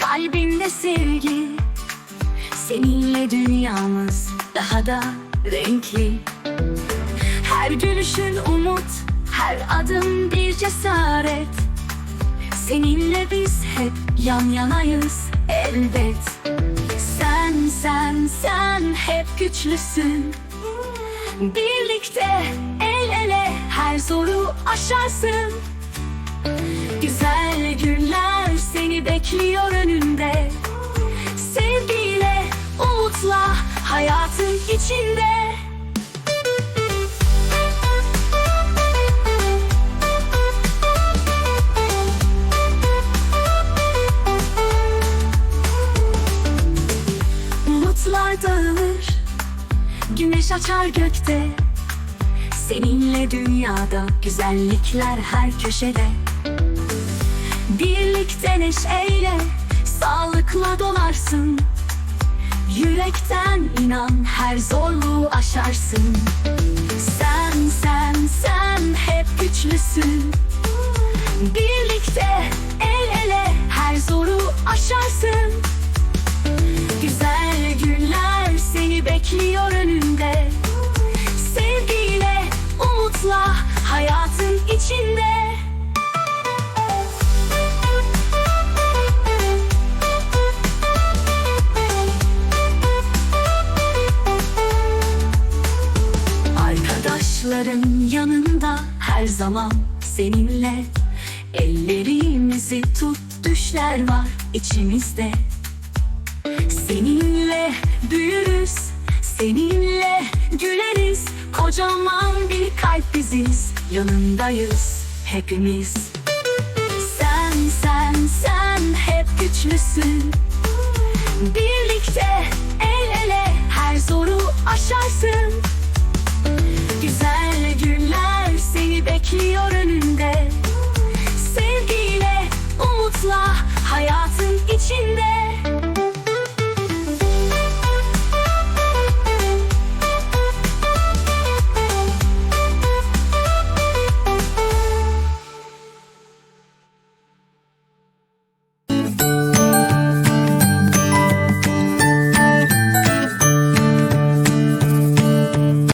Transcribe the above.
Kalbimde sevgi. Seninle dünyamız daha da renkli. Her gülüşün umut Her adım bir cesaret. Seninle biz hep yan yanayız elbet. Sen sen sen hep güçlüsün. Birlikte el ele her zoru aşarsın Güzel günler seni bekliyor önünde. Sevgiyle, umutla hayatın içinde. Umutlar dağılır Güneş açar gökte. Seninle dünyada güzellikler her köşede Birlikte neşeyle sağlıkla dolarsın. Yürekten inan her zorluğu aşarsın. Sen sen sen hep güçlüsün. Birlikte el ele her zoru aşarsın. Güzel günler seni bekliyor önünde Arkadaşların yanında her zaman seninle. Ellerimizi tut düşler var içimizde. Seninle büyürüz, seninle güleriz. Kocaman bir kalp biziz, yanındayız hepimiz. Sen, sen, sen bekliyor önünde. Sevgiyle, umutla hayatın içinde